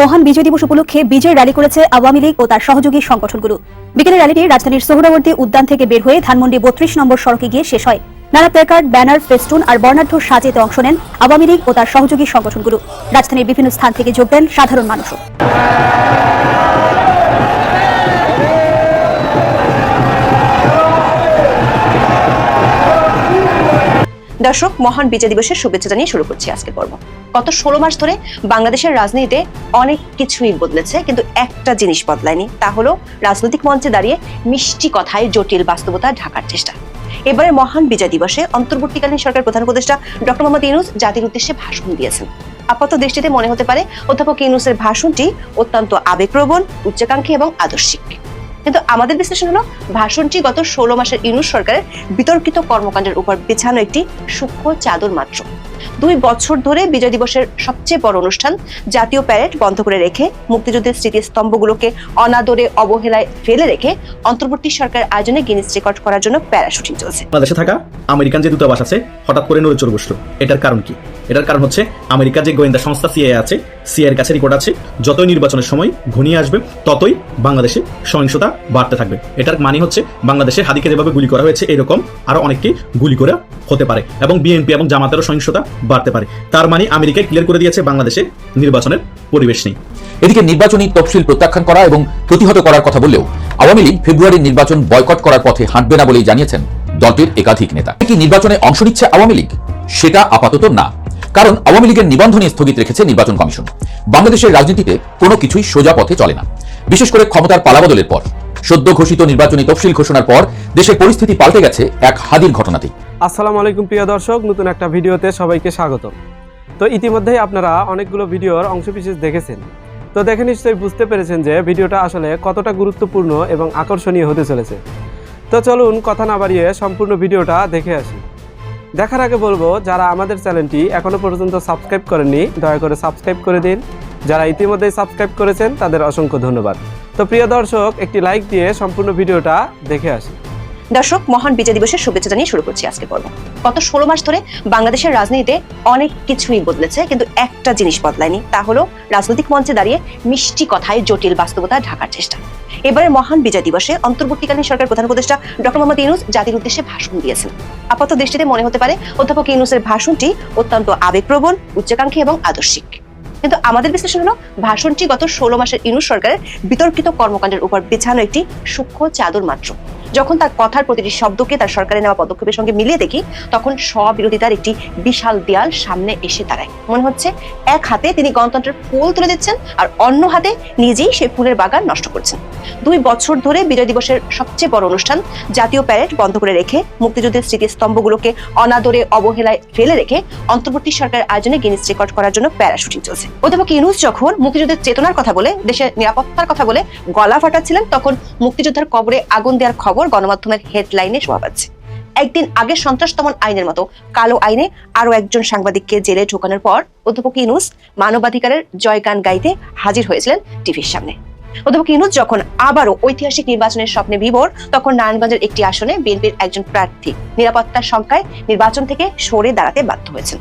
মহান বিজয় দিবস উপলক্ষে বিজয় র্যালি করেছে আওয়ামী লীগ ও তার সহযোগী সংগঠনগুলো। বিকেলের র্যালিটি রাজধানীর সোহরাবর্তী উদ্যান থেকে বের হয়ে ধানমন্ডি বত্রিশ নম্বর সড়কে গিয়ে শেষ হয়। নানা প্ল্যাকার্ড ব্যানার, ফেস্টুন আর বর্ণাঢ্য সাজেতে অংশ নেন আওয়ামী লীগ ও তার সহযোগী সংগঠনগুলো। রাজধানীর বিভিন্ন স্থান থেকে যোগ দেন সাধারণ মানুষও। দর্শক, মহান বিজয় দিবসের শুভেচ্ছা জানিয়ে শুরু করছি আজকের পর্ব। গত ষোলো মাস ধরে বাংলাদেশের রাজনীতিতে অনেক কিছুই বদলেছে, কিন্তু একটা জিনিস বদলায়নি, তা হলো রাজনৈতিক মঞ্চে দাঁড়িয়ে মিষ্টি কথায় জটিল বাস্তবতা ঢাকার চেষ্টা। এবারে মহান বিজয় দিবসে অন্তর্বর্তীকালীন সরকার প্রধান উপদেষ্টা ডক্টর মোহাম্মদ ইউনুস জাতির উদ্দেশ্যে ভাষণ দিয়েছেন। আপাত দৃষ্টিতে মনে হতে পারে অধ্যাপক ইউনুসের ভাষণটি অত্যন্ত আবেগপ্রবণ, উচ্চাকাঙ্ক্ষী এবং আদর্শিক। কিন্তু আমাদের বিশ্লেষণ হলো ভাষণটি গত ষোলো মাসের ইউনুস সরকারের বিতর্কিত কর্মকাণ্ডের উপর বিছানো একটি সূক্ষ্ম চাদর মাত্র। দুই বছর ধরে বিজয় দিবসের সবচেয়ে বড় অনুষ্ঠান জাতীয় প্যারেড বন্ধ করে রেখে মুক্তিযুদ্ধের স্মৃতিস্তম্ভগুলোকে অনাদরে অবহেলায় ফেলে রেখে অন্তর্বর্তী সরকার আয়োজনে গিনিস রেকর্ড করার জন্য প্যারাশুটিং চলছে। বাংলাদেশে থাকা আমেরিকান যে দূতাবাস আছে, হঠাৎ করে নড়ে চড়ে বসল। এটার কারণ কি? এটার কারণ হচ্ছে আমেরিকার যে গোয়েন্দা সংস্থা সিআই আছে সিআইয়ের কাছে রিপোর্ট আছে, যতই নির্বাচনের সময় ঘনিয়ে আসবে, ততই বাংলাদেশে সহিংসতা বাড়তে থাকবে। এটার মানে হচ্ছে বাংলাদেশে হাদিকে যেভাবে গুলি করা হয়েছে, এরকম আরও অনেককে গুলি করা হতে পারে। এবং বিএনপি এবং জামাতেরও সহিংসতা বাড়তে পারে। তার মানে আমেরিকায় ক্লিয়ার করে দিয়েছে বাংলাদেশে নির্বাচনের পরিবেশ নেই। এদিকে নির্বাচনী তফসিল প্রত্যাখ্যান করা এবং প্রতিহত করার কথা বললেও আওয়ামী লীগ ফেব্রুয়ারির নির্বাচন বয়কট করার পথে হাঁটবে না বলেই জানিয়েছেন দলটির একাধিক নেতা। কি নির্বাচনে অংশ নিচ্ছে আওয়ামী লীগ, সেটা আপাতত না। কারণ আওয়ামী লীগের নিবন্ধনই স্থগিত রেখেছে নির্বাচন কমিশন। বাংলাদেশের রাজনীতিতে কোনো কিছুই সোজা পথে চলে না। বিশেষ করে ক্ষমতার পালাবদলের পর। সদ্য ঘোষিত নির্বাচনী তফসিল ঘোষণার পর দেশের পরিস্থিতি পাল্টে গেছে এক হাদির ঘটনাতেই। আসসালামু আলাইকুম, প্রিয় দর্শক, নতুন একটা ভিডিওতে সবাইকে স্বাগত তো ইতিমধ্যেই আপনারা অনেকগুলো ভিডিওর অংশবিশেষ দেখেছেন। তো দেখে নিশ্চয়ই বুঝতে পেরেছেন যে ভিডিওটা আসলে কতটা গুরুত্বপূর্ণ এবং আকর্ষণীয় হতে চলেছে। তো চলুন কথা না বাড়িয়ে সম্পূর্ণ ভিডিওটা দেখে আসি। দেখার আগে বলব, যারা আমাদের চ্যানেলটি এখনও পর্যন্ত সাবস্ক্রাইব করেননি, দয়া করে সাবস্ক্রাইব করে দিন। যারা ইতিমধ্যেই সাবস্ক্রাইব করেছেন, তাদের অসংখ্য ধন্যবাদ। তো প্রিয় দর্শক, একটি লাইক দিয়ে সম্পূর্ণ ভিডিওটা দেখে আসি। দর্শক, মহান বিজয় দিবসের শুভেচ্ছা জানিয়ে শুরু করছি আজকের পর্ব। গত ষোলো মাস ধরে বাংলাদেশের রাজনীতিতে অনেক কিছুই বদলেছে, কিন্তু একটা জিনিস বদলায়নি, তা হলো রাজনৈতিক মঞ্চে দাঁড়িয়ে মিষ্টি কথায় জটিল বাস্তবতা ঢাকার চেষ্টা। এবারে মহান বিজয় দিবসে অন্তর্বর্তীকালীন সরকার প্রধান উপদেষ্টা ডক্টর মোহাম্মদ ইউনুস জাতির উদ্দেশ্যে ভাষণ দিয়েছেন। আপাত দৃষ্টিতে মনে হতে পারে অধ্যাপক ইউনুসের ভাষণটি অত্যন্ত আবেগপ্রবণ, উচ্চাকাঙ্ক্ষী এবং আদর্শিক। কিন্তু আমাদের বিশ্লেষণ হলো, ভাষণটি গত ষোলো মাসের ইউনুস সরকারের বিতর্কিত কর্মকাণ্ডের উপর বিছানো একটি সূক্ষ্ম চাদর মাত্র। যখন তার কথার প্রতিটি শব্দকে তার সরকারের নেওয়া পদক্ষেপের সঙ্গে মিলিয়ে দেখি, তখন স্ববিরোধিতার একটি বিশাল দেয়াল সামনে এসে দাঁড়ায়। মনে হচ্ছে এক হাতে তিনি গণতন্ত্রের ফুল তুলে দিচ্ছেন আর অন্য হাতে নিজেই সেই ফুলের বাগান নষ্ট করছেন। দুই বছর ধরে বিজয় দিবসের সবচেয়ে বড় অনুষ্ঠান জাতীয় প্যারেড বন্ধ করে রেখে, মুক্তিযুদ্ধের স্মৃতিস্তম্ভগুলোকে অনাদরে অবহেলায় ফেলে রেখে অন্তর্বর্তী সরকার আয়োজনে গিনিস রেকর্ড করার জন্য প্যারাশুটিং চলছে। অধ্যাপক ইউনুস যখন মুক্তিযুদ্ধের চেতনার কথা বলে, দেশের নিরাপত্তার কথা বলে গলা ফাটাচ্ছিলেন, তখন মুক্তিযোদ্ধার কবরে আগুন দেওয়ার খবর গণমাধ্যমের হেডলাইনে শোভা পাচ্ছে। একদিন আগে সন্ত্রাস দমন আইনের মতো কালো আইনে আরও একজন সাংবাদিককে জেলে ঢোকানোর পর অধ্যাপক ইউনুস মানবাধিকারের জয়গান গাইতে হাজির হয়েছিলেন টিভির সামনে। অধ্যাপক ইউনুস যখন আবারও ঐতিহাসিক নির্বাচনের স্বপ্নে বিভোর, তখন নারায়ণগঞ্জের একটি আসনে বিএনপির একজন প্রার্থী নিরাপত্তার সংখ্যায় নির্বাচন থেকে সরে দাঁড়াতে বাধ্য হয়েছেন।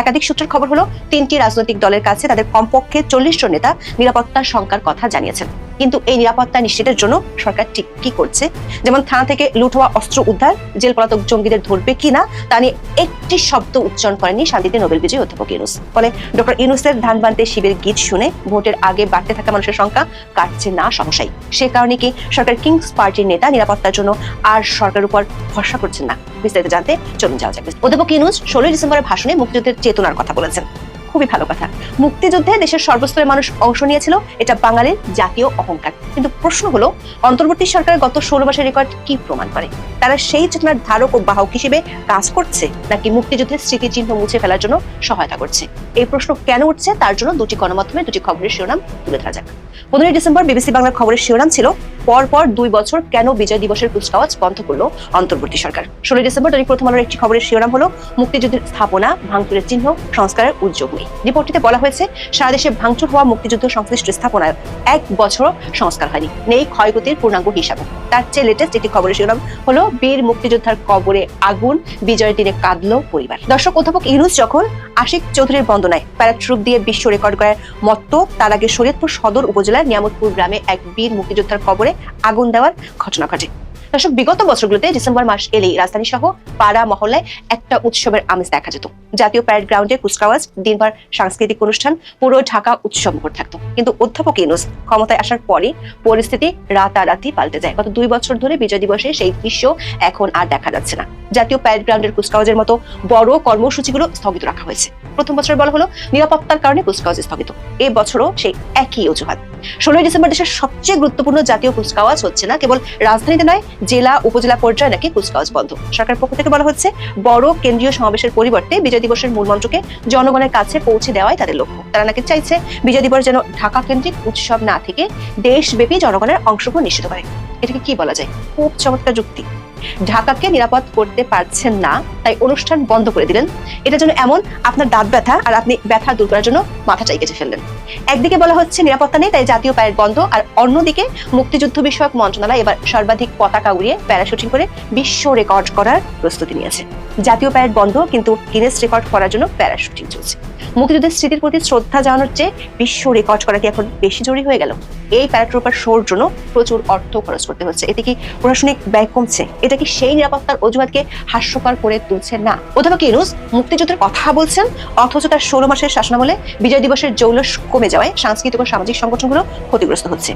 একাধিক সূত্রের খবর হলো, তিনটি রাজনৈতিক দলের কাছে তাদের কমপক্ষে চল্লিশ জন নেতা নিরাপত্তার সংখ্যার কথা জানিয়েছেন। কিন্তু এই নিরাপত্তা নিশ্চিতের জন্য সরকার ঠিক কি করছে? যেমন থানা থেকে লুট হওয়া অস্ত্র উদ্ধার, জেল পলাতক জঙ্গিদের ধরবে কিনা তা নিয়ে একটি শব্দ উচ্চারণ করেনি শান্তিতে নোবেল বিজয়ী অধ্যাপক ইউনুস। ফলে ডক্টর ইউনুসের ধান বানতে শিবের গীত শুনে ভোটের আগে বাড়তে থাকা মানুষের সংখ্যা কাটছে না সহসাই সে কারণে কি সরকার কিংস পার্টির নেতা নিরাপত্তার জন্য আর সরকারের উপর ভরসা করছেন না? বিস্তারিত জানতে চলুন যাওয়া যাবে অধ্যাপক ইউনুস ষোলোই ডিসেম্বরের ভাষণে মুক্তিযুদ্ধের চেতনার কথা বলেছেন। খুবই ভালো কথা। মুক্তিযুদ্ধে দেশের সর্বস্তরের মানুষ অংশ নিয়েছিল, এটা বাঙালির জাতীয় অহংকার। কিন্তু প্রশ্ন হলো, অন্তর্বর্তী সরকারের গত ষোলো মাসের রেকর্ড কি প্রমাণ করে? তারা সেই চেতনার ধারক ও বাহক হিসেবে কাজ করছে, নাকি মুক্তিযুদ্ধের স্মৃতিচিহ্ন মুছে ফেলার জন্য সহায়তা করছে? এই প্রশ্ন কেন উঠছে? তার জন্য দুটি গণমাধ্যমে দুটি খবরের শিরোনাম তুলে ধরা যাক। পনেরোই ডিসেম্বর বিবিসি বাংলার খবরের শিরোনাম ছিল পর পর দুই বছর কেন বিজয় দিবসের কুচকাওয়াজ বন্ধ করল অন্তর্বর্তী সরকার? ষোলোই ডিসেম্বর দৈনিক প্রথম আলোর একটি খবরের শিরোনাম হলো, মুক্তিযুদ্ধের স্থাপনা, ভাঙচুরের চিহ্ন, সংস্কারের উদ্যোগ নেই রিপোর্টটিতে বলা হয়েছে সারা দেশে ভাঙচুর হওয়া মুক্তিযুদ্ধ সংশ্লিষ্ট স্থাপনায় এক বছরও সংস্কার হয়নি। নেই ক্ষয়ক্ষতির পূর্ণাঙ্গ হিসাব তার চেয়ে লেটেস্ট একটি খবরের শিরোনাম হলো, বীর মুক্তিযোদ্ধার কবরে আগুন, বিজয়ের দিনে কাঁদলো পরিবার। দর্শক, অধ্যাপক ইউনুস যখন আশিক চৌধুরীর বন্দনায় প্যারাট্রুপ দিয়ে বিশ্ব রেকর্ড করার মত্ত, তার আগে শরীয়তপুর সদর উপজেলার নিয়ামতপুর গ্রামে এক বীর মুক্তিযোদ্ধার কবরে আগুন দেওয়ার ঘটনা ঘটে। দর্শক, বিগত বছরগুলোতে ডিসেম্বর মাস এলেই রাজধানী সহ পাড়া মহল্লায় একটা উৎসবের আমেজ দেখা যেত। জাতীয় প্যারেড গ্রাউন্ডে কুচকাওয়াজ, দিনভর সাংস্কৃতিক অনুষ্ঠান, পুরো ঢাকা উৎসব মুখর থাকতো। কিন্তু অধ্যাপক ইউনুস ক্ষমতায় আসার পরই পরিস্থিতি রাতারাতি পাল্টে যায়। গত দুই বছর ধরে বিজয় দিবসে সেই দৃশ্য এখন আর দেখা যাচ্ছে না। জাতীয় প্যারেড গ্রাউন্ডের কুচকাওয়াজের মতো বড় কর্মসূচিগুলো স্থগিত রাখা হয়েছে। প্রথম বছর বলা হলো, নিরাপত্তার কারণে কুচকাওয়াজ স্থগিত। এই বছরও সেই একই অজুহাত। ষোলোই ডিসেম্বর দেশের সবচেয়ে গুরুত্বপূর্ণ জাতীয় কুচকাওয়াজ হচ্ছে না, কেবল রাজধানীতে নয়, জেলা, উপজেলা পর্যায়ে নাকি কুচকাওয়াজ বন্ধ। সরকার পক্ষ থেকে বলা হচ্ছে, বড় কেন্দ্রীয় সমাবেশের পরিবর্তে বিজয় দিবসের মূল মন্ত্রকে জনগণের কাছে পৌঁছে দেওয়াই তাদের লক্ষ্য। তারা নাকি চাইছে, বিজয় দিবস যেন ঢাকা কেন্দ্রিক উৎসব না থেকে দেশব্যাপী জনগণের অংশগ্রহণ নিশ্চিত করে এটাকে কি বলা যায়? খুব চমৎকার যুক্তি। ঢাকাকে নিরাপদ করতে পারছেন না, তাই অনুষ্ঠান বন্ধ করে দিলেন। এটা যেন এমন আপনার দাঁত ব্যথা আর আপনি ব্যথা দূর করার জন্য মাথাটাই কেটে ফেললেন। একদিকে বলা হচ্ছে নিরাপত্তা নেই, তাই জাতীয় প্যারেড বন্ধ, আর অন্যদিকে মুক্তিযুদ্ধ বিষয়ক মন্ত্রণালয় এবার সর্বাধিক পতাকা উড়িয়ে প্যারাশুটিং করে বিশ্ব রেকর্ড করার প্রস্তুতি নিয়েছে। জাতীয় প্যারেড বন্ধ, কিন্তু গিনেস রেকর্ড করার জন্য প্যারাশুটিং চলছে। মুক্তিযুদ্ধের স্মৃতির প্রতি শ্রদ্ধা জানানোর চেয়ে বিশ্ব রেকর্ড করা কি এখন বেশি জরুরি হয়ে গেল? এই প্যারাট্রুপার শোর জন্য প্রচুর অর্থ খরচ করতে হচ্ছে। এতে কি প্রশাসনিক ব্যয় কমছে? এটা কি সেই নিরাপত্তার অজুহাতকে হাস্যকর করে তুলছে? না। অথবা কি মুক্তিযুদ্ধের কথা বলছেন, অথচ তার ষোলো মাসের শাসনামলে বিজয় দিবসের জৌলস কমে যাওয়ায় সাংস্কৃতিক ও সামাজিক সংগঠনগুলো ক্ষতিগ্রস্ত হচ্ছে।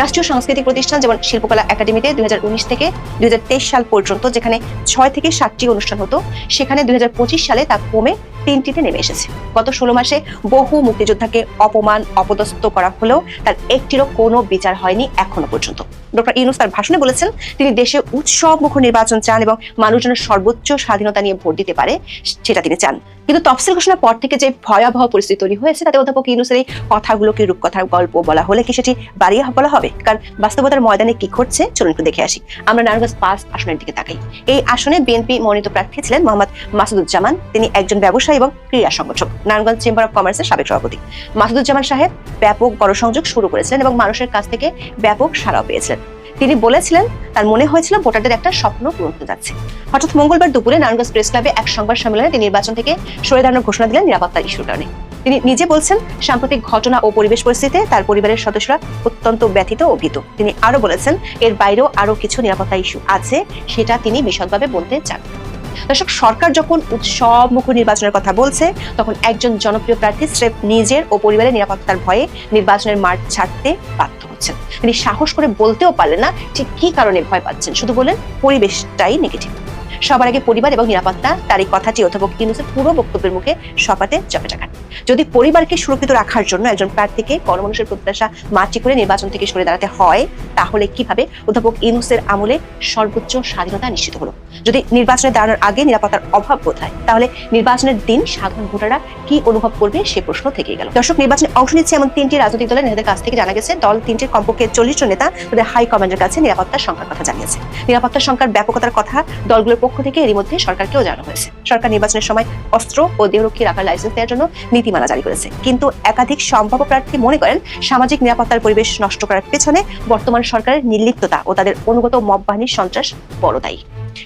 রাষ্ট্রীয় সাংস্কৃতিক প্রতিষ্ঠান যেমন শিল্পকলা একাডেমিতে দুই থেকে দুই সাল পর্যন্ত যেখানে ছয় থেকে সাতটি অনুষ্ঠান হতো, সেখানে দুই সালে তা কমে তিনটিতে নেমে এসেছে। গত ষোলো মাসে বহু মুক্তিযোদ্ধাকে অপমান, অপদস্থ করা হলেও তার একটিরও কোনো বিচার হয়নি এখনও পর্যন্ত। ডক্টর ইউনুস তার ভাষণে বলেছেন, তিনি দেশে উৎসব মুখ নির্বাচন চান এবং মানুষজনের সর্বোচ্চ স্বাধীনতা নিয়ে ভোট দিতে পারে, সেটা তিনি চান। কিন্তু তফসিল ঘোষণার পর থেকে যে ভয়াবহ পরিস্থিতি তৈরি হয়েছে, তাতে অধ্যাপক ইউনুসের এই কথাগুলোকে রূপকথার গল্প বলা হলে কি সেটি বাড়িয়ে বলা হবে? কারণ বাস্তবতার ময়দানে কি ঘটছে, চলুন একটু দেখে আসি। আমরা নারায়ণগঞ্জ পাঁচ আসনের দিকে তাকাই। এই আসনে বিএনপি মনোনীত প্রার্থী ছিলেন মোহাম্মদ মাসুদুজ্জামান। তিনি একজন ব্যবসায়ী এবং ক্রীড়া সংগঠক, নারায়ণগঞ্জ চেম্বার অফ কমার্সের সাবেক সভাপতি। মাসুদুজ্জামান সাহেব ব্যাপক গণসংযোগ শুরু করেছিলেন এবং মানুষের কাছ থেকে ব্যাপক সাড়াও পেয়েছিলেন। তিনি বলেছিলেন, তার মনে হয়েছিল ভোটারদের একটা স্বপ্ন পূরণ হতে যাচ্ছে। হঠাৎ মঙ্গলবার দুপুরে নারায়ণগঞ্জ প্রেস ক্লাবে এক সংবাদ সম্মেলনে তিনি নির্বাচন থেকে সরে দাঁড়ানোর ঘোষণা দিলেন নিরাপত্তার ইস্যুর কারণে। তিনি নিজে বলছেন, সাম্প্রতিক ঘটনা ও পরিবেশ পরিস্থিতিতে তার পরিবারের সদস্যরা অত্যন্ত ব্যথিত ও ভীত। তিনি আরও বলেছেন, এর বাইরেও আরও কিছু নিরাপত্তা ইস্যু আছে, সেটা তিনি বিশদভাবে বলতে চান। দর্শক, সরকার যখন উৎসব মুখ নির্বাচনের কথা বলছে, তখন একজন জনপ্রিয় প্রার্থী স্রেফ নিজের ও পরিবারের নিরাপত্তার ভয়ে নির্বাচনের মাঠ ছাড়তে বাধ্য হচ্ছেন। তিনি সাহস করে বলতেও পারলেন না ঠিক কি কারণে ভয় পাচ্ছেন। শুধু বলেন পরিবেশটাই নেগেটিভ সবার আগে পরিবার এবং নিরাপত্তা, তার এই কথাটি অধ্যাপক ইউনুসের পুরো বক্তব্যের মুখে সপাতে চপে টাকান যদি পরিবারকে সুরক্ষিত রাখার জন্য একজন প্রার্থীকে গণমানুষের প্রত্যাশা মাটি করে নির্বাচন থেকে সরে দাঁড়াতে হয়, তাহলে কীভাবে অধ্যাপক ইউনুসের আমলে সর্বোচ্চ স্বাধীনতা নিশ্চিত হলো? যদি নির্বাচনে দাঁড়ানোর আগে নিরাপত্তার অভাব বোধ হয় তাহলে নির্বাচনের দিন সাধারণ ভোটাররা কি অনুভব করবে সে প্রশ্ন থেকে গেল। দর্শক, নির্বাচনে অংশ নিচ্ছে এমন তিনটি রাজনৈতিক দলের নেতাদের কাছ থেকে জানা গেছে, দল তিনটির কমপক্ষে চল্লিশ জন নেতা তাদের হাই কমান্ডের কাছে নিরাপত্তার সংখ্যার কথা জানিয়েছে। নিরাপত্তার সংখ্যার ব্যাপকতার কথা দলগুলোর পক্ষ থেকে এরই মধ্যে সরকারকেও জানানো হয়েছে। সরকার নির্বাচনের সময় অস্ত্র ও দেহরক্ষী রাখার লাইসেন্স দেওয়ার জন্য নীতিমালা জারি করেছে। কিন্তু একাধিক সম্ভাব্য প্রার্থী মনে করেন, সামাজিক নিরাপত্তার পরিবেশ নষ্ট করার পেছনে বর্তমান সরকারের নির্লিপ্ততা ও তাদের অনুগত মব বাহিনীর সন্ত্রাস বড় দায়ী।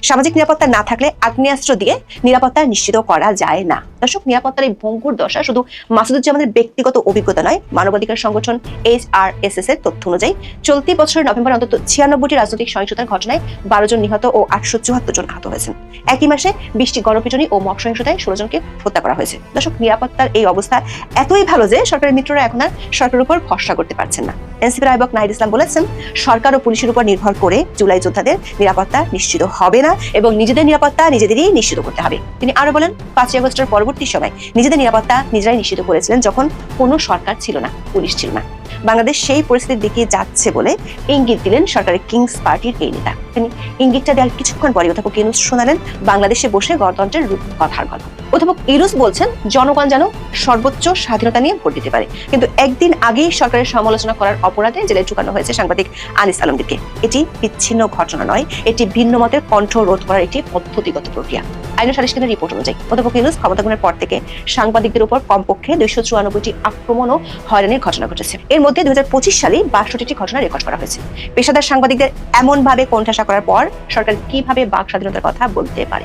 সামাজিক নিরাপত্তা না থাকলে আগ্নেয়াস্ত্র দিয়ে নিরাপত্তা নিশ্চিত করা যায় না। দর্শক নিরাপত্তার এই ভঙ্গুর দশা শুধু মাসুদুজ্জামানের ব্যক্তিগত অভিজ্ঞতা নয়, মানবাধিকার সংগঠন এইচ আর এস এস এর তথ্য অনুযায়ী চলতি বছরের নভেম্বর অন্তত ছিয়ানব্বইটি রাজনৈতিক সহিংসতার ঘটনায় বারো জন নিহত ও আটশো চুয়াত্তর জন আহত হয়েছেন। একই মাসে বিশটি গণপিটনি ও মক সহিংসতায় ষোলো জনকে হত্যা করা হয়েছে। দর্শক, নিরাপত্তার এই অবস্থা এতই ভালো যে সরকারের মিত্ররা এখন আর সরকারের উপর ভরসা করতে পারছেন না। এনসিপি রায়বক নাহিদ ইসলাম বলেছেন, সরকার ও পুলিশের উপর নির্ভর করে জুলাই যোদ্ধাদের নিরাপত্তা নিশ্চিত হবে না এবং নিজেদের নিরাপত্তা নিজেদেরই নিশ্চিত করতে হবে। তিনি আরও বলেন, পাঁচই আগস্টের পরবর্তী সময় নিজেদের নিরাপত্তা নিজেরাই নিশ্চিত করেছিলেন যখন কোনো সরকার ছিল না পুলিশ ছিল না। বাংলাদেশ সেই পরিস্থিতির দিকে যাচ্ছে বলে ইঙ্গিত দিলেন সরকারের কিংস পার্টির এই নেতা। তিনি ইঙ্গিতটা দেওয়ার কিছুক্ষণ পরে অধ্যাপক ইউনুস শোনালেন বাংলাদেশে বসে গণতন্ত্রের কথার গল্প অধ্যাপক ইরুস বলছেন, জনগণ যেন সর্বোচ্চ স্বাধীনতা নিয়ে ভোট দিতে পারে। কিন্তু একদিন আগেই সরকারের সমালোচনা করার অপরাধে জেলে ঢুকানো হয়েছে সাংবাদিক আনিস আলমগীরকে। এটি বিচ্ছিন্ন ঘটনা নয়, এটি ভিন্ন মতের কণ্ঠ রোধ করার একটি পদ্ধতিগত প্রক্রিয়া। আইন সালিশ কেন্দ্রের রিপোর্ট অনুযায়ী অধ্যাপক ইউনুস ক্ষমতা গ্রহণের পর থেকে সাংবাদিকদের উপর কমপক্ষে দুইশো চুরানব্বইটি আক্রমণ ও হয়রানির ঘটনা ঘটেছে। এর মধ্যে দুই সালে বাষট্টিটি ঘটনা রেকর্ড করা হয়েছে। পেশাদার সাংবাদিকদের এমনভাবে কোণঠাসা করার পর সরকার কীভাবে বাক স্বাধীনতার কথা বলতে পারে?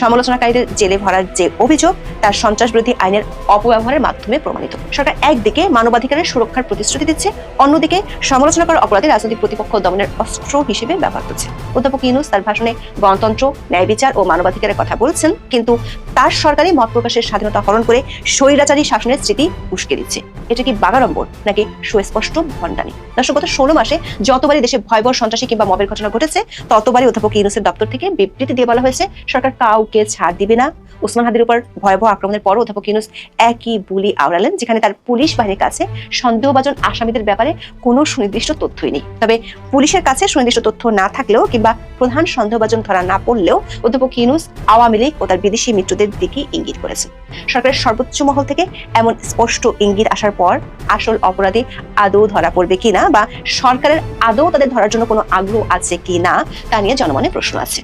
সমালোচনাকারীদের জেলে ভরার যে অভিযোগ, তার সন্ত্রাস বিরোধী আইনের অপব্যবহারের মাধ্যমে প্রমাণিত। সরকার একদিকে মানবাধিকারের সুরক্ষার প্রতিশ্রুতি দিচ্ছে, অন্যদিকে সমালোচনা করার অপরাধে রাজনৈতিক প্রতিপক্ষ দমনের অস্ত্র হিসেবে ব্যবহার করছে। অধ্যাপক ইউনুস তার ভাষণে গণতন্ত্র, ন্যায় বিচার ও মানবাধিকারের কথা বলছেন, কিন্তু তার সরকারি মত প্রকাশের স্বাধীনতা হরণ করে স্বৈরাচারী শাসনের স্মৃতি উস্কে দিচ্ছে। এটা কি বাগাড়ম্বর নাকি সুস্পষ্ট ভণ্ডানি দর্শক, গত ষোলো মাসে যতবারই দেশে ভয়াবহ সন্ত্রাসী কিংবা মবের ঘটনা ঘটেছে, ততবারই অধ্যাপক ইউনুসের দপ্তর থেকে বিবৃতি দিয়ে বলা হয়েছে, সরকার কাউকে ছাড় দিবে না। ওসমান হাদির উপর ভয়াবহ আক্রমণের পরও অধ্যাপক ইউনুস একই বুলি আওড়ালেন, যেখানে তার পুলিশ বাহিনীর কাছে সন্দেহভাজন আসামিদের ব্যাপারে কোনো সুনির্দিষ্ট তথ্যই নেই। তবে পুলিশের কাছে সুনির্দিষ্ট তথ্য না থাকলেও কিংবা প্রধান সন্দেহভাজন ধরা না পড়লেও অধ্যাপক ইউনুস আওয়ামী লীগ ও তার বিদেশি মিত্রদের দিকে ইঙ্গিত করেছে সরকারের সর্বোচ্চ মহল থেকে এমন স্পষ্ট ইঙ্গিত আসার পর আসল অপরাধী আদৌ ধরা পড়বে কিনা বা সরকারের আদৌ তাদের ধরার জন্য কোনো আগ্রহ আছে কি না তা নিয়ে জনমনে প্রশ্ন আছে।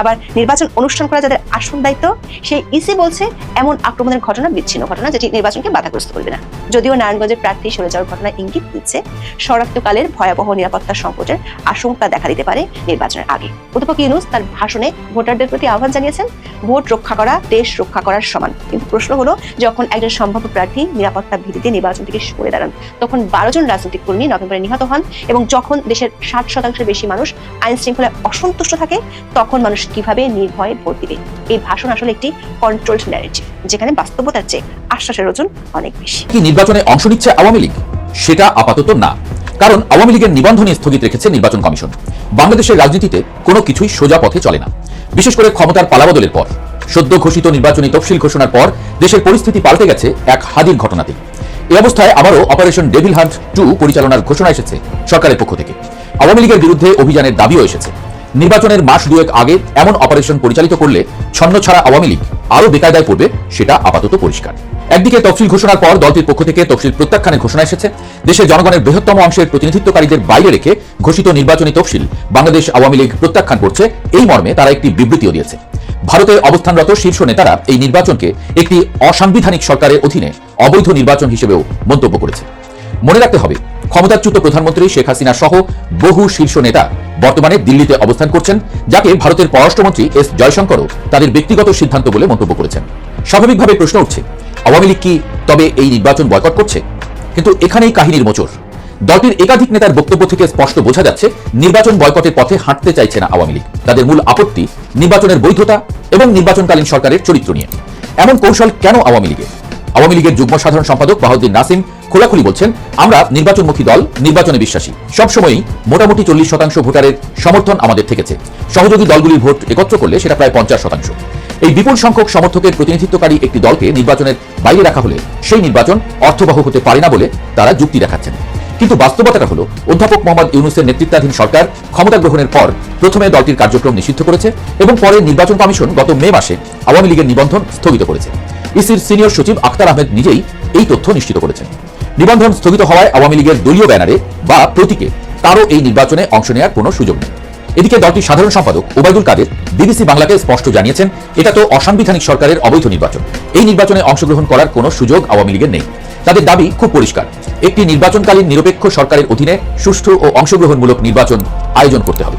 আবার নির্বাচন অনুষ্ঠান করা যাদের আসল দায়িত্ব, সেই ইসি বলছে এমন আক্রমণের ঘটনা, বিচ্ছিন্ন ঘটনা, যেটি নির্বাচনকে বাধাগ্রস্ত করবে না। যদিও নারায়ণগঞ্জের প্রার্থী সরে যাওয়ার ঘটনা ইঙ্গিত দিচ্ছে শরৎকালের ভয়াবহ নিরাপত্তা সংকটের আশঙ্কা দেখা দিতে পারে নির্বাচনের আগে। অধ্যাপক ইউনুস তার ভাষণে ভোটারদের প্রতি আহ্বান জানিয়েছেন, ভোট রক্ষা করা, দেশ রক্ষা করার সমান। কিন্তু প্রশ্ন হলো, যখন একজন সম্ভাব্য প্রার্থী নিরাপত্তা ভিত্তিতে নির্বাচন থেকে সরে দাঁড়ান, তখন বারো জন রাজনৈতিক কর্মী নভেম্বরে নিহত হন এবং যখন দেশের ষাট শতাংশের বেশি মানুষ আইন শৃঙ্খলায় অসন্তুষ্ট থাকে, তখন মানুষ কীভাবে নির্ভয়ে ভোট দিবে? এই ভাষণ আসলে একটি কন্ট্রোলড ন্যারেটিভ যেখানে বাস্তবতার চেয়ে আশ্বাসের ওজন অনেক বেশি। কি নির্বাচনে অংশ নিচ্ছে আওয়ামী লীগ? সেটা আপাতত না। কারণ আওয়ামী লীগের নিবন্ধনে স্থগিত রেখেছে নির্বাচন কমিশন। বাংলাদেশের রাজনীতিতে কোনো কিছুই সোজা পথে চলে না। বিশেষ করে ক্ষমতার পালাবদলের পর। সদ্য ঘোষিত নির্বাচনী তফসিল ঘোষণার পর দেশের পরিস্থিতি পাল্টে গেছে এক হাদির ঘটনাতে এ অবস্থায় আবারও অপারেশন ডেভিল হান্ট টু পরিচালনার ঘোষণা এসেছে সরকারের পক্ষ থেকে। আওয়ামী লীগের বিরুদ্ধে অভিযানের দাবিও এসেছে। নির্বাচনের মাস দুয়েক আগে এমন অপারেশন পরিচালিত করলে ছন্ন ছাড়া আওয়ামী লীগ আরও বেকায়দায় পড়বে, সেটা আপাতত পরিষ্কার। একদিকে তফসিল ঘোষণার পর দলটির পক্ষ থেকে তফসিল প্রত্যাখ্যানের ঘোষণা এসেছে। দেশের জনগণের বৃহত্তম অংশের প্রতিনিধিত্বকারীদের বাইরে রেখে ঘোষিত নির্বাচনী তফসিল বাংলাদেশ আওয়ামী লীগ প্রত্যাখ্যান করছে, এই মর্মে তারা একটি বিবৃতিও দিয়েছে। ভারতে অবস্থানরত শীর্ষ নেতারা এই নির্বাচনকে একটি অসাংবিধানিক সরকারের অধীনে অবৈধ নির্বাচন হিসেবেও মন্তব্য করেছে। মনে রাখতে হবে ক্ষমতাচ্যুত প্রধানমন্ত্রী শেখ হাসিনা সহ বহু শীর্ষ নেতা বর্তমানে দিল্লিতে অবস্থান করছেন, যাকে ভারতের পররাষ্ট্রমন্ত্রী এস জয়শঙ্করও তাদের ব্যক্তিগত সিদ্ধান্ত বলে মন্তব্য করেছেন। স্বাভাবিকভাবে প্রশ্ন উঠছে, আওয়ামী লীগ কি তবে এই নির্বাচন বয়কট করছে? কিন্তু এখানেই কাহিনীর মোচর দলটির একাধিক নেতার বক্তব্য থেকে স্পষ্ট বোঝা যাচ্ছে, নির্বাচন বয়কটের পথে হাঁটতে চাইছে না আওয়ামী লীগ। তাদের মূল আপত্তি নির্বাচনের বৈধতা এবং নির্বাচনকালীন সরকারের চরিত্র নিয়ে। এমন কৌশল কেন আওয়ামী লীগের? আওয়ামী লীগের যুগ্ম সাধারণ সম্পাদক বাহাউদ্দিন নাসিম খোলাখুলি বলছেন, আমরা নির্বাচনমুখী দল নির্বাচনে বিশ্বাসী সবসময়ই মোটামুটি চল্লিশ শতাংশ ভোটারের সমর্থন আমাদের থেকেছে। সহযোগী দলগুলির ভোট একত্র করলে সেটা প্রায় পঞ্চাশ শতাংশ। এই বিপুল সংখ্যক সমর্থকের প্রতিনিধিত্বকারী একটি দলকে নির্বাচনের বাইরে রাখা হলে সেই নির্বাচন অর্থবহ হতে পারে না বলে তারা যুক্তি দেখাচ্ছেন। কিন্তু বাস্তবতাটা হলো, অধ্যাপক মোহাম্মদ ইউনুসের নেতৃত্বাধীন সরকার ক্ষমতা গ্রহণের পর প্রথমে দলটির কার্যক্রম নিষিদ্ধ করেছে এবং পরে নির্বাচন কমিশন গত মে মাসে আওয়ামী লীগের নিবন্ধন স্থগিত করেছে। ইসির সিনিয়র সচিব আখতার আহমেদ নিজেই এই তথ্য নিশ্চিত করেছেন। নিবন্ধন স্থগিত হওয়ায় আওয়ামী লীগের দলীয় ব্যানারে বা প্রতীকে তারও এই নির্বাচনে অংশ নেওয়ার কোনো সুযোগ নেই। এদিকে দলটির সাধারণ সম্পাদক ওবায়দুল কাদের বিবিসি বাংলাকে স্পষ্ট জানিয়েছেন, এটা তো অসাংবিধানিক সরকারের অবৈধ নির্বাচন। এই নির্বাচনে অংশগ্রহণ করার কোনো সুযোগ আওয়ামী লীগের নেই। তাদের দাবি খুব পরিষ্কার। একটি নির্বাচনকালীন নিরপেক্ষ সরকারের অধীনে সুষ্ঠু ও অংশগ্রহণমূলক নির্বাচন আয়োজন করতে হবে।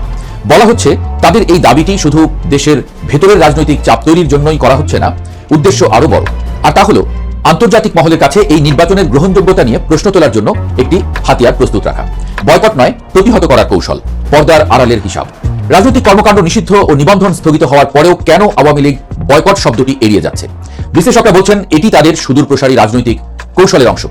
বলা হচ্ছে, তাদের এই দাবিটি শুধু দেশের ভেতরের রাজনৈতিক চাপ তৈরির জন্যই করা হচ্ছে না উদ্দেশ্য আরও বড়। আর তা হলো আন্তর্জাতিক মহলের কাছে এই নির্বাচনের গ্রহণযোগ্যতা নিয়ে প্রশ্ন তোলার জন্য একটি হাতিয়ার প্রস্তুত রাখা। বয়কট নয়, প্রতিহত করার কৌশল, পর্দার আড়ালের হিসাব। রাজনৈতিক কর্মকাণ্ড নিষিদ্ধ ও নিবন্ধন স্থগিত হওয়ার পরেও কেন আওয়ামী লীগ বয়কট শব্দটি এড়িয়ে যাচ্ছে? বিশ্লেষকরা বলছেন, এটি তাদের সুদূর প্রসারী রাজনৈতিক কৌশলের অংশ।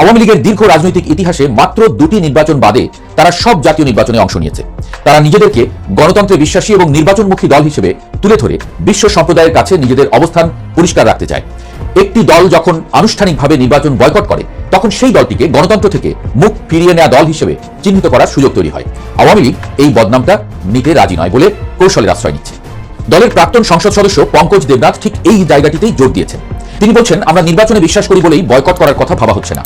আওয়ামী লীগের দীর্ঘ রাজনৈতিক ইতিহাসে মাত্র দুটি নির্বাচন বাদে তারা সব জাতীয় নির্বাচনে অংশ নিয়েছে। তারা নিজেদেরকে গণতন্ত্রে বিশ্বাসী এবং নির্বাচনমুখী দল হিসেবে তুলে ধরে বিশ্ব সম্প্রদায়ের কাছে নিজেদের অবস্থান পরিষ্কার রাখতে চায়। একটি দল যখন আনুষ্ঠানিকভাবে নির্বাচন বয়কট করে, তখন সেই দলটিকে গণতন্ত্র থেকে মুখ ফিরিয়ে নেওয়া দল হিসেবে চিহ্নিত করার সুযোগ তৈরি হয়। আওয়ামী লীগ এই বদনামটা নিতে রাজি নয় বলে কৌশলের আশ্রয় নিচ্ছে। দলের প্রাক্তন সংসদ সদস্য পঙ্কজ দেবনাথ ঠিক এই জায়গাটিতেই জোর দিয়েছেন। তিনি বলছেন, আমরা নির্বাচনে বিশ্বাস করি বলেই বয়কট করার কথা ভাবা হচ্ছে না।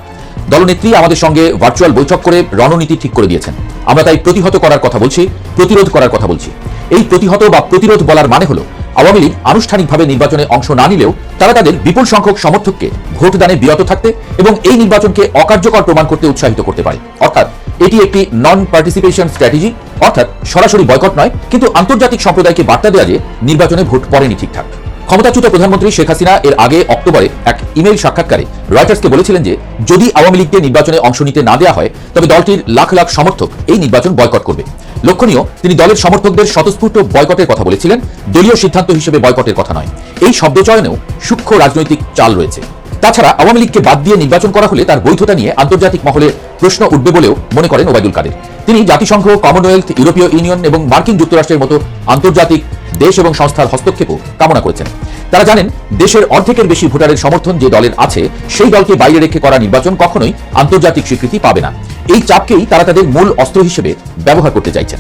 দলনেত্রী আমাদের সঙ্গে ভার্চুয়াল বৈঠক করে রণনীতি ঠিক করে দিয়েছেন। আমরা তাই প্রতিহত করার কথা বলছি, প্রতিরোধ করার কথা বলছি। এই প্রতিহত বা প্রতিরোধ বলার মানে হলো, আওয়ামী লীগ আনুষ্ঠানিকভাবে নির্বাচনে অংশ না নিলেও তারা তাদের বিপুল সংখ্যক সমর্থককে ভোটদানে বিরত থাকতে এবং এই নির্বাচনকে অকার্যকর প্রমাণ করতে উৎসাহিত করতে পারে। অর্থাৎ এটি একটি নন পার্টিসিপেশন স্ট্র্যাটেজি অর্থাৎ সরাসরি বয়কট নয়, কিন্তু আন্তর্জাতিক সম্প্রদায়কে বার্তা দেওয়া যে নির্বাচনে ভোট পড়েনি ঠিকঠাক। ক্ষমতাচ্যুত প্রধানমন্ত্রী শেখ হাসিনা এর আগে অক্টোবরে এক ইমেইল সাক্ষাৎকারে রয়টার্সকে বলেছিলেন যে, যদি আওয়ামী লীগকে নির্বাচনে অংশ নিতে না দেওয়া হয়, তবে দলটির লাখ লাখ সমর্থক এই নির্বাচন বয়কট করবে। লক্ষণীয়, তিনি দলের সমর্থকদের স্বতঃস্ফূর্ত বয়কটের কথা বলেছিলেন, দলীয় সিদ্ধান্ত হিসেবে বয়কটের কথা নয়। এই শব্দচয়নেও সূক্ষ্ম রাজনৈতিক চাল রয়েছে। তাছাড়া আওয়ামী লীগকে বাদ দিয়ে নির্বাচন করা হলে তার বৈধতা নিয়ে আন্তর্জাতিক মহলে প্রশ্ন উঠবে বলেও মনে করেন ওবায়দুল কাদের। তিনি জাতিসংঘ, কমনওয়েলথ, ইউরোপীয় ইউনিয়ন এবং মার্কিন যুক্তরাষ্ট্রের মতো আন্তর্জাতিক দেশ এবং সংস্থার হস্তক্ষেপও কামনা করেছেন। তারা জানেন, দেশের অর্ধেকের বেশি ভোটারের সমর্থন যে দলের আছে, সেই দলকে বাইরে রেখে করা নির্বাচন কখনোই আন্তর্জাতিক স্বীকৃতি পাবে না। এই চাপকেই তারা তাদের মূল অস্ত্র হিসেবে ব্যবহার করতে চাইছেন।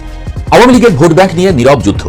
আওয়ামী লীগের ভোট ব্যাংক নিয়ে নীরব যুদ্ধ।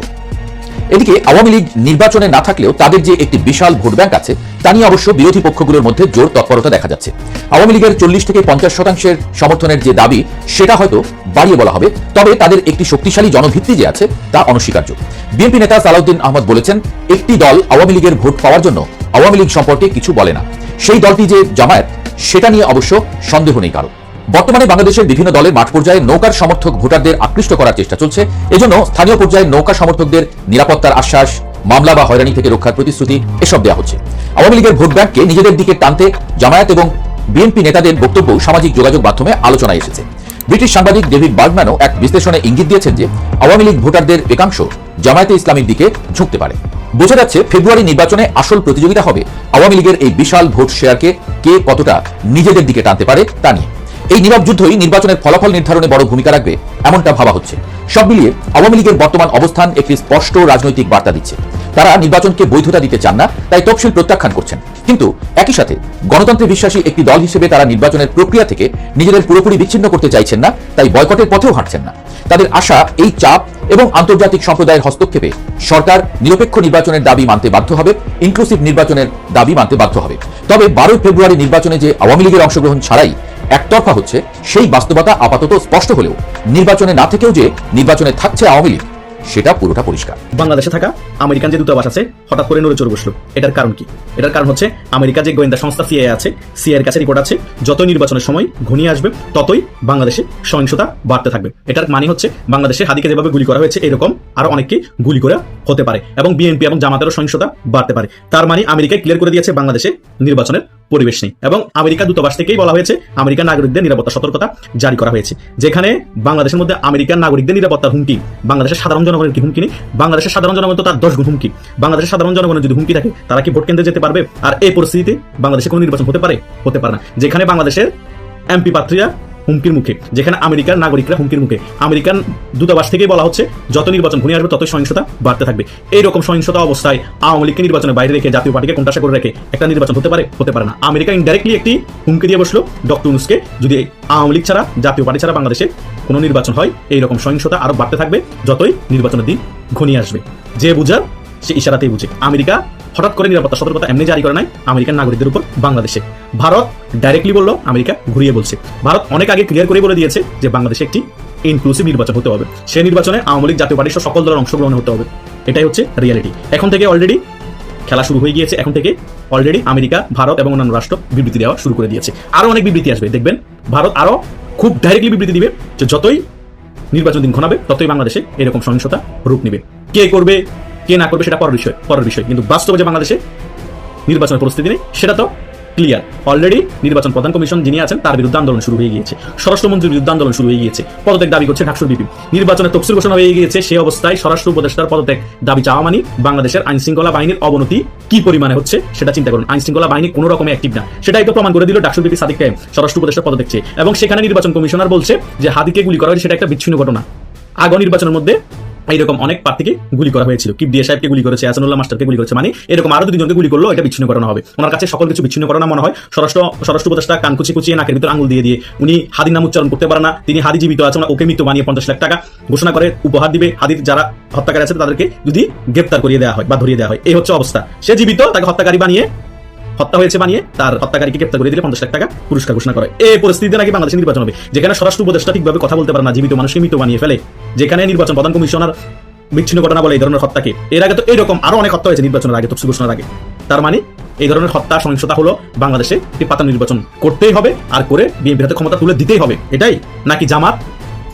এদিকে আওয়ামী লীগ নির্বাচনে না থাকলেও তাদের যে একটি বিশাল ভোট ব্যাংক আছে, তা নিয়ে অবশ্য বিরোধী পক্ষগুলোর মধ্যে জোর তৎপরতা দেখা যাচ্ছে। আওয়ামী লীগের চল্লিশ থেকে পঞ্চাশ শতাংশের সমর্থনের যে দাবি, সেটা হয়তো বাড়িয়ে বলা হবে, তবে তাদের একটি শক্তিশালী জনভিত্তি যে আছে, তা অনস্বীকার্য। বিএনপি নেতা সালাউদ্দিন আহমদ বলেছেন, একটি দল আওয়ামী লীগের ভোট পাওয়ার জন্য আওয়ামী লীগ সম্পর্কে কিছু বলে না। সেই দলটি যে জামায়াত, সেটা নিয়ে অবশ্য সন্দেহ নেই কারও। বর্তমানে বাংলাদেশের বিভিন্ন দলের মাঠ পর্যায়ে নৌকার সমর্থক ভোটারদের আকৃষ্ট করার চেষ্টা চলছে। এজন্য স্থানীয় পর্যায়ে নৌকা সমর্থকদের নিরাপত্তার আশ্বাস, মামলা বা হয়রানি থেকে রক্ষার প্রতিশ্রুতি এসব দেওয়া হচ্ছে। আওয়ামী লীগের ভোট ব্যাংককে নিজেদের দিকে টানতে জামায়াত এবং বিএনপি নেতাদের বক্তব্য সামাজিক যোগাযোগ মাধ্যমে আলোচনায় এসেছে। ব্রিটিশ সাংবাদিক ডেভিড বার্গম্যানও এক বিশ্লেষণে ইঙ্গিত দিয়েছেন যে, আওয়ামী লীগ ভোটারদের একাংশ জামায়াতে ইসলামীর দিকে ঝুঁকতে পারে। বোঝা যাচ্ছে ফেব্রুয়ারি নির্বাচনে আসল প্রতিযোগিতা হবে আওয়ামী লীগের এই বিশাল ভোট শেয়ারকে কে কতটা নিজেদের দিকে টানতে পারে তা নিয়ে। এই নীরব যুদ্ধই নির্বাচনের ফলাফল নির্ধারণে বড় ভূমিকা রাখবে, এমনটা ভাবা হচ্ছে। সব মিলিয়ে আওয়ামী লীগের বর্তমান অবস্থান একটি স্পষ্ট রাজনৈতিক বার্তা দিচ্ছে। তারা নির্বাচনকে বৈধতা দিতে চান না, তাই তফসিল প্রত্যাখ্যান করছেন। কিন্তু একই সাথে গণতন্ত্রে বিশ্বাসী একটি দল হিসেবে তারা নির্বাচনের প্রক্রিয়া থেকে নিজেদের পুরোপুরি বিচ্ছিন্ন করতে চাইছেন না, তাই বয়কটের পথেও হাঁটছেন না। তাদের আশা, এই চাপ এবং আন্তর্জাতিক সম্প্রদায়ের হস্তক্ষেপে সরকার নিরপেক্ষ নির্বাচনের দাবি মানতে বাধ্য হবে ইনক্লুসিভ নির্বাচনের দাবি মানতে বাধ্য হবে। তবে বারোই ফেব্রুয়ারি নির্বাচনে যে আওয়ামী লীগের অংশগ্রহণ ছাড়াই একতরফা হচ্ছে সেই বাস্তবতা আপাতত স্পষ্ট হলেও নির্বাচনে না থেকেও যে নির্বাচনে থাকছে আওয়ামী লীগ সেটা পুরোটা পরিষ্কার। বাংলাদেশে থাকা আমেরিকান যে দূতাবাস আছে, হঠাৎ করে নড়ে চড়ে বসল। এটার কারণ কি? এটার কারণ হচ্ছে, আমেরিকা যে গোয়েন্দা সংস্থা সিআই আছে সিআই এর কাছে রিপোর্ট আছে যত নির্বাচনের সময় ঘনিয়ে আসবে, ততই বাংলাদেশে সহিংসতা বাড়তে থাকবে। এটার মানে হচ্ছে, বাংলাদেশে হাদিকে যেভাবে গুলি করা হয়েছে, এরকম আরও অনেককে গুলি করা হতে পারে এবং বিএনপি এবং জামাতেরও সহিংসতা বাড়তে পারে। তার মানে আমেরিকায় ক্লিয়ার করে দিয়েছে, বাংলাদেশে নির্বাচনের পরিবেশ নেই এবং আমেরিকা দূতাবাস থেকেই বলা হয়েছে আমেরিকান নাগরিকদের নিরাপত্তা সতর্কতা জারি করা হয়েছে। যেখানে বাংলাদেশের মধ্যে আমেরিকান নাগরিকদের নিরাপত্তার হুমকি বাংলাদেশের সাধারণ জনগণের কি হুমকি নেই। বাংলাদেশের সাধারণ জনগণ তো তার দশ গুণ হুমকি। বাংলাদেশের সাধারণ জনগণের যদি হুমকি থাকে, তারা কি ভোট কেন্দ্রে যেতে পারবে? আর এই পরিস্থিতিতে বাংলাদেশে কোনো নির্বাচন হতে পারে? হতে পারে না। যেখানে বাংলাদেশের এমপি প্রার্থীরা হুমকির মুখে, যেখানে আমেরিকার নাগরিকরা হুমকির মুখে। আমেরিকান দূতাবাস থেকেই বলা হচ্ছে, যত নির্বাচন ঘনিয়ে আসবে, ততই সহিংসতা বাড়তে থাকবে। এইরকম সহিংসতা অবস্থায় আওয়ামী লীগকে নির্বাচনের বাইরে রেখে জাতীয় পার্টিকে কোনটাশা করে রেখে একটা নির্বাচন হতে পারে হতে পারে না। আমেরিকা ইনডাইরেক্টলি একটি হুমকি দিয়ে বসল ডক্টর ইউনুসকে যদি আওয়ামী লীগ ছাড়া, জাতীয় পার্টি ছাড়া বাংলাদেশে কোনো নির্বাচন হয়, এইরকম সহিংসতা আরও বাড়তে থাকবে, যতই নির্বাচনের দিন ঘনিয়ে আসবে। যে বুঝার সে ইশারাতেই বুঝে। আমেরিকা হঠাৎ করে নিরাপত্তা, সতর্কতা এমনি জারি করে নাই আমেরিকান নাগরিকদের উপর বাংলাদেশে। ভারত ডাইরেক্টলি বলল, আমেরিকা ঘুরিয়ে বলছে। ভারত অনেক আগে ক্লিয়ার করে বলে দিয়েছে যে বাংলাদেশে একটি ইনক্লুসিভ নির্বাচন হতে হবে। সেই নির্বাচনে আওয়ামী লীগ, জাতীয় পার্টির সকল দলের অংশগ্রহণ হতে হবে। এটাই হচ্ছে রিয়ালিটি এখন থেকে অলরেডি খেলা শুরু হয়ে গিয়েছে। এখন থেকে অলরেডি আমেরিকা, ভারত এবং অন্যান্য রাষ্ট্র বিবৃতি দেওয়া শুরু করে দিয়েছে। আরও অনেক বিবৃতি আসবে। দেখবেন, ভারত আরও খুব ডাইরেক্টলি বিবৃতি দিবে যে যতই নির্বাচন দিন ঘনাবে, ততই বাংলাদেশে এরকম সহিংসতা রূপ নেবে। কে করবে? কে না করবে সেটা পরের বিষয় পরের বিষয়। কিন্তু বাস্তবে যে বাংলাদেশে নির্বাচনের পরিস্থিতি নেই, সেটা তো ক্লিয়ার অলরেডি নির্বাচন প্রধান কমিশন যিনি আছেন, তার বিরুদ্ধে আন্দোলন শুরু হয়ে গিয়েছে। স্বরাষ্ট্রমন্ত্রীর বিরুদ্ধে আন্দোলন শুরু হয়ে গিয়েছে। পদত্যাগ দাবি করছে ঢাকসুর বিপি। নির্বাচনের তফসিল ঘোষণা হয়ে গিয়েছে সেই অবস্থায় স্বরাষ্ট্র উপদেষ্টার পদত্যাগ দাবি চাওয়া মানে বাংলাদেশের আইন শৃঙ্খলা বাহিনীর অবনতি কি পরিমাণে হচ্ছে সেটা চিন্তা করুন। আইন শৃঙ্খলা বাহিনী কোনো রকমে অ্যাক্টিভ না। সেটাই তো প্রমাণ করে দিল ডাকসুর বিপি সাদিক কায়েম, স্বরাষ্ট্র উপদেষ্টার পদত্যাগ চেয়ে। এবং সেখানে নির্বাচন কমিশনার বলছে যে হাদিকে গুলি করা হয়েছে, সেটা একটা বিচ্ছিন্ন ঘটনা। আগ নির্বাচনের মধ্যে এইরকম অনেক প্রার্থীকে গুলি করা হয়েছিল। কিপ দিয়ে সাহেবকে গুলি করেছে হাসানুল্লাহ মাস্টারকে গুলি করেছে মানে এরকম আরও দুজনকে গুলি করল, এটা বিচ্ছিন্ন করানো হবে। ওনার কাছে সকল কিছু বিচ্ছিন্ন করানো মনে হয়। স্বরাষ্ট্র স্বরাষ্ট্র উপদেষ্টা কান কুচি কুচিয়ে নাকের ভিতর আঙুল দিয়ে দিয়ে উনি হাদির নাম উচ্চারণ করতে পারে না। তিনি হাদি জীবিত আছে ওনা ওকে মৃত্যু বানিয়ে পঞ্চাশ লাখ টাকা ঘোষণা করে, উপহার দিবে। হাদির যারা হত্যাকারী আছে, তাদেরকে যদি গ্রেপ্তার করিয়ে দেওয়া হয় বা ধরিয়ে দেওয়া হয়। এই হচ্ছে অবস্থা। সে জীবিত, তাকে হত্যাকারী বানিয়ে হত্যা হয়েছে বানিয়ে তার হত্যাকারীকে গ্রেপ্তার করে দিলে পঞ্চাশ লাখ টাকা পুরস্কার ঘোষণা করে। এই পরিস্থিতিতে নাকি বাংলাদেশে নির্বাচন হবে, যেখানে স্বরাষ্ট্র উপদেষ্টা ঠিকভাবে কথা বলতে পারে না, জীবিত মানুষকে মৃত বানিয়ে ফেলে। যেখানে নির্বাচন প্রধান কমিশনার বিচ্ছিন্ন ঘটনা বলে এই ধরনের হত্যাকে। এর আগে তো এরকম আরও অনেক হত্যা হয়েছে নির্বাচনের আগে, তফসিল ঘোষণার আগে। তার মানে এই ধরনের হত্যা, সহিংসতা হলো বাংলাদেশে পাতা নির্বাচন করতেই হবে আর করে বিএনপির হাতে ক্ষমতা তুলে দিতেই হবে। এটাই নাকি জামাত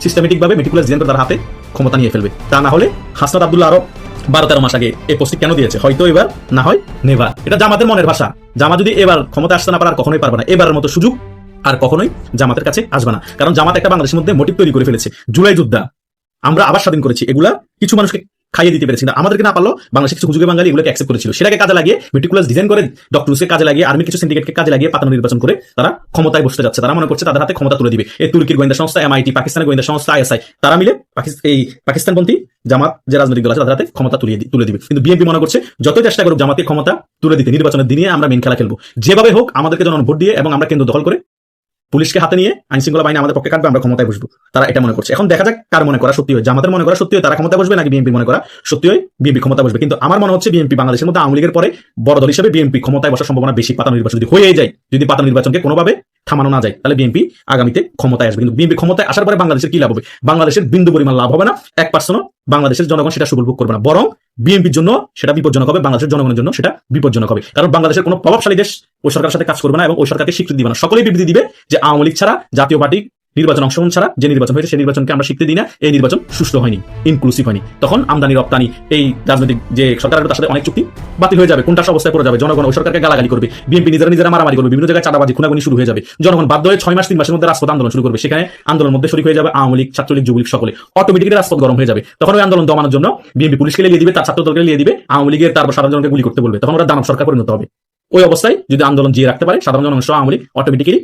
সিস্টেমেটিক ভাবে মেটিকুলাস ডিজাইন করে তার হাতে ক্ষমতা নিয়ে ফেলবে। তা না হলে হাসনাত আব্দুল্লাহ আরও বারো তেরো মাস আগে এই পোস্টটি কেন দিয়েছে? হয়তো এবার, না হয় নেভার এটা জামাতের মনের ভাষা। জামা যদি এবার ক্ষমতা আসতে না পারে আর কখনোই পারবে না। এবারের মতো সুযোগ আর কখনোই জামাতের কাছে আসবে না। কারণ জামাত একটা বাংলাদেশের মধ্যে মোটিভ তৈরি করে ফেলেছে। জুলাই যুদ্ধা। আমরা আবার স্বাধীন করেছি। এগুলা কিছু মানুষকে খাইয়ে দিতে পেরেছি না আমাদেরকে না পারল বাংলাদেশের কিছু হুজুগে বাঙালি এগুলোকে অ্যাকসেপ্ট করেছিল। সেটাকে কাজে লাগিয়ে মেটিকুলাস ডিজাইন করে ডক্টরসকে কাজে লাগিয়ে আর্মি কিছু সিন্ডিকেটকে কাজে লাগিয়ে পাতানো নির্বাচন করে তারা ক্ষমতায় বসতে যাচ্ছে। তারা মনে করছে তাদের হাতে ক্ষমতা তুলে দিবে। এই তুর্কির গোয়েন্দা সংস্থা এমআইটি পাকিস্তানের গোয়েন্দা সংস্থা আইএসআই তারা মিলে এই পাকিস্তানপন্থী জামাত, যে রাজনৈতিক দল আছে, তাদের হাতে ক্ষমতা তুলে তুলে দিবে। কিন্তু বিএনপি মনে করছে, যতই চেষ্টা করুক জামাতের ক্ষমতা তুলে দিতে, নির্বাচনের দিনে আমরা মেন খেলা খেলব। যেভাবে হোক, আমাদেরকে জনগণ ভোট দিয়ে এবং আমরা কেন্দ্র দখল করে পুলিশকে হাতে নিয়ে আইন শৃঙ্খলা বাহিনী আমাদের পক্ষে কাটবে আমরা ক্ষমতায় বসবো। তারা এটা মনে করছে। এখন দেখা যাক কার মনে করা সত্যি হয়। জামাতের মনে করা সত্যি হয়, তারা ক্ষমতা বসবে নাকি বিএনপি মনে করা সত্যি হয়? বিএনপি ক্ষমতা বসবে। কিন্তু আমার মনে হচ্ছে বিএনপি বাংলাদেশের মধ্যে আওয়ামী লীগের পরে বড় দল হিসেবে বিএনপি ক্ষমতায় বসার সম্ভাবনা বেশি। পাতা নির্বাচন যদি হয়ে যায়, যদি পাতা নির্বাচনকে কোনোভাবে থামানো না যায়, তাহলে বিএনপি আগামীতে ক্ষমতায় আসবে। কিন্তু বিএনপি ক্ষমতায় আসার পরে বাংলাদেশের কি লাভ হবে? বাংলাদেশের বিন্দু পরিমাণ লাভ হবে না, এক পার্সেন্ট বাংলাদেশের জনগণ সেটা সুফল করবে না। বরং বিএনপির জন্য সেটা বিপজ্জনক হবে, বাংলাদেশের জনগণের জন্য সেটা বিপজ্জনক হবে। কারণ বাংলাদেশের কোনো প্রভাবশালী দেশ ওই সরকারের সাথে কাজ করবে না এবং ওই সরকারকে স্বীকৃতি দিবে না। সকলেই বিবৃতি দিবে যে আওয়ামী লীগ ছাড়া জাতীয় পার্টি নির্বাচন অংশগ্রহণ ছাড়া যে নির্বাচন হয়েছে, সেই নির্বাচনকে আমরা স্বীকৃতি দিই না। এই নির্বাচন সুষ্ঠু হয়নি ইনক্লুসিভ হয়নি। তখন আমদানি, রপ্তানি, এই রাজনৈতিক যে সরকারের তার সাথে অনেক চুক্তি বাতিল হয়ে যাবে। কোনটা অবস্থায় পড়ে যাবে? জনগণ ওই সরকারকে গালাগালি করবে। বিএনপি নিজেরা নিজেরা মারামারি করবে। বিভিন্ন জায়গায় চাঁদাবাজি, খুনাগুনি শুরু হয়ে যাবে। জনগণ বাধ্য হয়ে ছয় মাস, তিন মাসের মধ্যে রাজপথ আন্দোলন শুরু করবে। সেখানে আন্দোলনের মধ্যে শরীর হয়ে যাবে আওয়ামী লীগ, ছাত্রলীগ, যুবলীগ সকলে। অটোমেটিক্যালি রাজপথ গরম হয়ে যাবে। তখন ওই আন্দোলন দমানোর জন্য বিএনপি পুলিশকে লিয়ে দিবে, তার ছাত্র দলকে লিয়ে দিবে, আওয়ামী লীগের তারপর সাধারণ জনকে গুলি করতে বলবে। তখন ওরা দানব সরকার পরিণত হবে। ওই অবস্থায় যদি আন্দোলন জিয়ে রাখতে পারে, সাধারণ জনগণ সহ আওয়ামী লীগ অটোমেটিক্যালি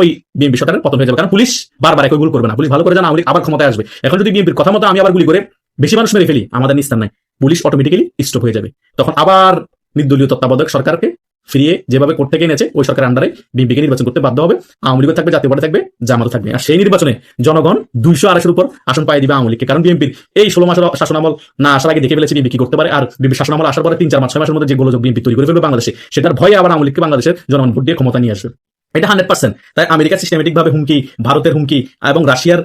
ওই বিএনপি সরকারের পতন হয়ে যাবে। কারণ পুলিশ বারবার একই গুল করবে না। পুলিশ ভালো করে জানা, আওয়ামী আবার ক্ষমতায় আসবে। এখন যদি বিএনপির কথা মতো আমি আবার গুলি করে বেশি মানুষ মেরে ফেলি, আমাদের নিস্তার নাই। পুলিশ অটোমেটিক্যালি স্টপ হয়ে যাবে। তখন আবার নির্দলীয় তত্ত্বাবধায়ক সরকারকে ফিরিয়ে যেভাবে করতে এনেছে, ওই সরকারের আন্ডারে বিএনপিকে নির্বাচন করতে বাধ্য হবে। আওয়ামী লীগ থাকবে, জাতীয় পার্টি থাকবে জামাতও থাকবে। আর সেই নির্বাচনে জনগণ দুইশো আড়াইশোর উপর আসন পাই দিবে আওয়ামী লীগকে। কারণ বিএনপির এই ষোলো মাসের শাসনামল না আসার আগে দেখে ফেলেছে বিএনপি কি করতে পারে। আর বিএনপি শাসনামল আসার পরে তিন, চার মাস ছয় মাসের মধ্যে যে গোলযোগ বিএনপি তৈরি করে ফেলবে বাংলাদেশে, সেটার ভয়ে আবার আওয়ামী লীগকে বাংলাদেশের জনগণ ভোট দিয়ে ক্ষমতা নিয়ে আসবে। এটা হান্ড্রেড পার্সেন্ট তাই আমেরিকা সিস্টেমেটিক ভাবে হুমকি, ভারতের হুমকি এবং রাশিয়ার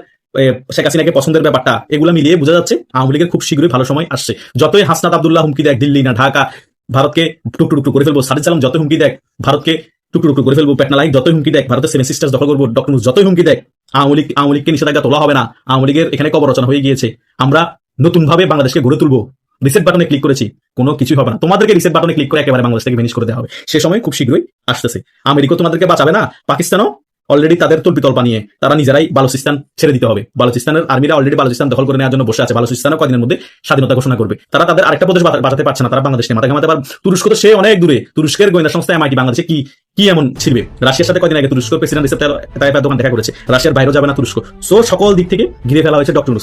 শেখ হাসিনাকে পছন্দের ব্যাপারটা, এগুলো মিলিয়ে বোঝা যাচ্ছে আওয়ামী লীগের খুব শীঘ্রই ভালো সময় আসছে। যতই হাসনাত আবদুল্লাহ হুমকি দেখ দিল্লি না ঢাকা, ভারতকে টুকটু টুকটু করে ফেলব। সাদিক সালাম যতই হুমকি দেখ, ভারতকে টুকটু টুকটু করে ফেলব। পেটনা লাইন যতই হুমকি দেখ, ভারতের সেভেন সিস্টার্স দখল করব। ডক্টর যতই হুমকি দেখ, আওয়ামী লীগ, আওয়ামী লীগকে নিষেধাজ্ঞা তোলা হবে না। আওয়ামী লীগের এখানে কবর রচনা হয়ে গিয়েছে। আমরা নতুন ভাবে বাংলাদেশকে গড়ে তুলবো। রিসেট বাটনে ক্লিক করেছি, কোনো কিছুই হবে না। তোমাদেরকে রিসেট বাটনে ক্লিক করে একেবারে বাংলাদেশ থেকে ফিনিশ করে দেওয়া হবে। সে সময় খুব শীঘ্রই আসতেছে। আমেরিকা তোমাদেরকে বাঁচাবে না, পাকিস্তানও অলরেডি তাদের তল্পিতল্পা নিয়ে তারা নিজেরাই বালুচিস্তান ছেড়ে দিতে হবে। বালুচিস্তানের আর্মিরা অলরেডি বালুচিস্তান দখল করে নেওয়ার জন্য বসে আছে। বালুচিস্তানও কদিনের মধ্যে স্বাধীনতা ঘোষণা করবে। তারা তাদের আরেকটা প্রদেশ বাঁচাতে পারছে না, তারা বাংলাদেশ মাথা ঘামাতে পার তুরস্ক তো সে অনেক দূরে। তুরস্কের গোয়েন্দা সংস্থা এমআইটি বাংলাদেশে কি কি এমন ছিলবে রাশিয়ার সাথে কদিন আগে তুরস্ক প্রেসিডেন্ট রিসেপ্ট তাইপের দোকান দেখা করেছে। রাশিয়ার বাইরেও যাবে না তুরস্ক। সো সকল দিক থেকে ঘিরে ফেলা হয়েছে ডক্টর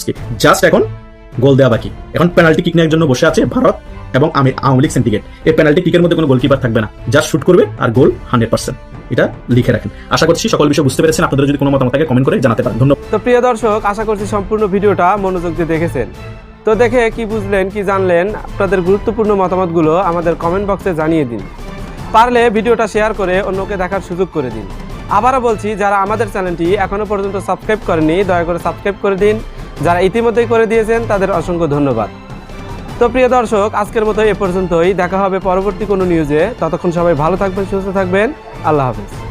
জাস্ট এখন গোল দেওয়া বাকি। এখন পেনাল্টি কিক নেওয়ার জন্য বসে আছে ভারত এবং আমি আওয়ামী লীগ সিন্ডিকেট এই পেনাল্টি কিকের মধ্যে কোনো গোলকিপার থাকবে না। জাস্ট শুট করবে আর গোল হান্ড্রেড পার্সেন্ট এটা লিখে রাখেন। আশা করছি সকল বিষয় বুঝতে পেরেছেন। আপনাদের যদি কোনো মতামত থাকে কমেন্ট করে জানাতে পারেন। ধন্যবাদ। তো প্রিয় দর্শক, আশা করছি সম্পূর্ণ ভিডিওটা মনোযোগ দিয়ে দেখেছেন। তো দেখে কি বুঝলেন, কি জানলেন, আপনাদের গুরুত্বপূর্ণ মতামতগুলো আমাদের কমেন্ট বক্সে জানিয়ে দিন। পারলে ভিডিওটা শেয়ার করে অন্যকে দেখার সুযোগ করে দিন। আবারও বলছি, যারা আমাদের চ্যানেলটি এখনও পর্যন্ত সাবস্ক্রাইব করেনি দয়া করে সাবস্ক্রাইব করে দিন। যারা ইতিমধ্যেই করে দিয়েছেন, তাদের অসংখ্য ধন্যবাদ। তো প্রিয় দর্শক, আজকের মতো এ পর্যন্তই। দেখা হবে পরবর্তী কোনো নিউজে ততক্ষণ সবাই ভালো থাকবেন, সুস্থ থাকবেন। আল্লাহ হাফেজ।